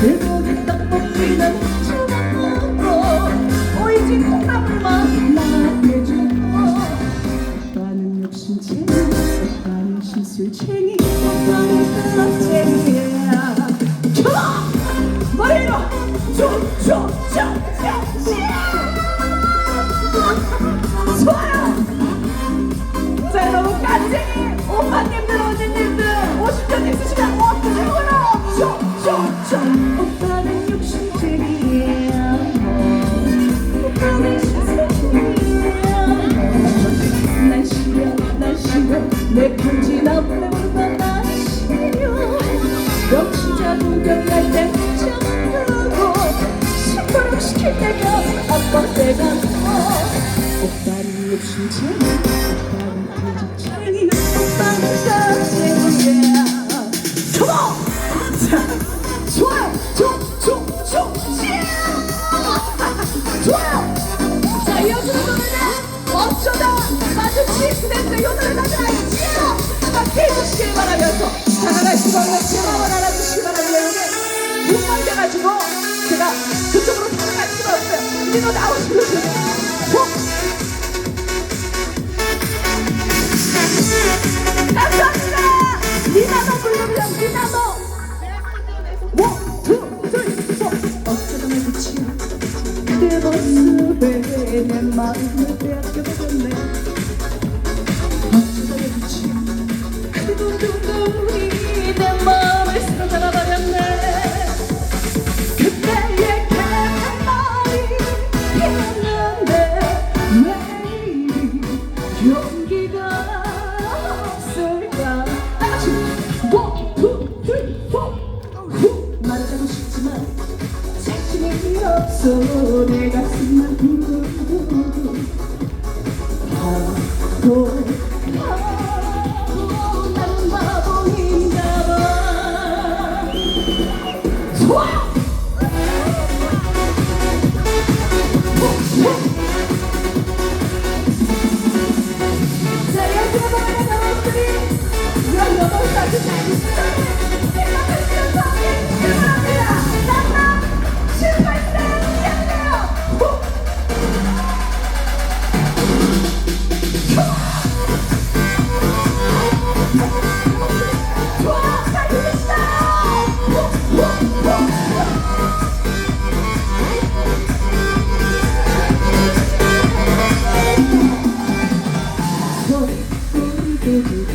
그 모든 떡볶이는 구경할 때 잡고 시끄럽 시킬 때가 아빠 때가 오빠는 욕심쟁이 오빠는 편집쟁이 오빠는 깜쟁이야 컴온 자 좋아요 춤춤춤 좋아요 자 이어지는 노래는 어쩌다 마주친 그대들의 이 노래 다들 알지요? 함께 해주시길 바라면서 다나가시고 제 마음을 알아주시기 나오시면 돼요 감사합니다 니나노 불러주세요 니나노 원, 투, 쓰리, 포 어쩌다 마주친 그대 모습에 내 마음을 빼앗겨버렸네 용기가 없을까? 내 가슴만 두근두근 바보 여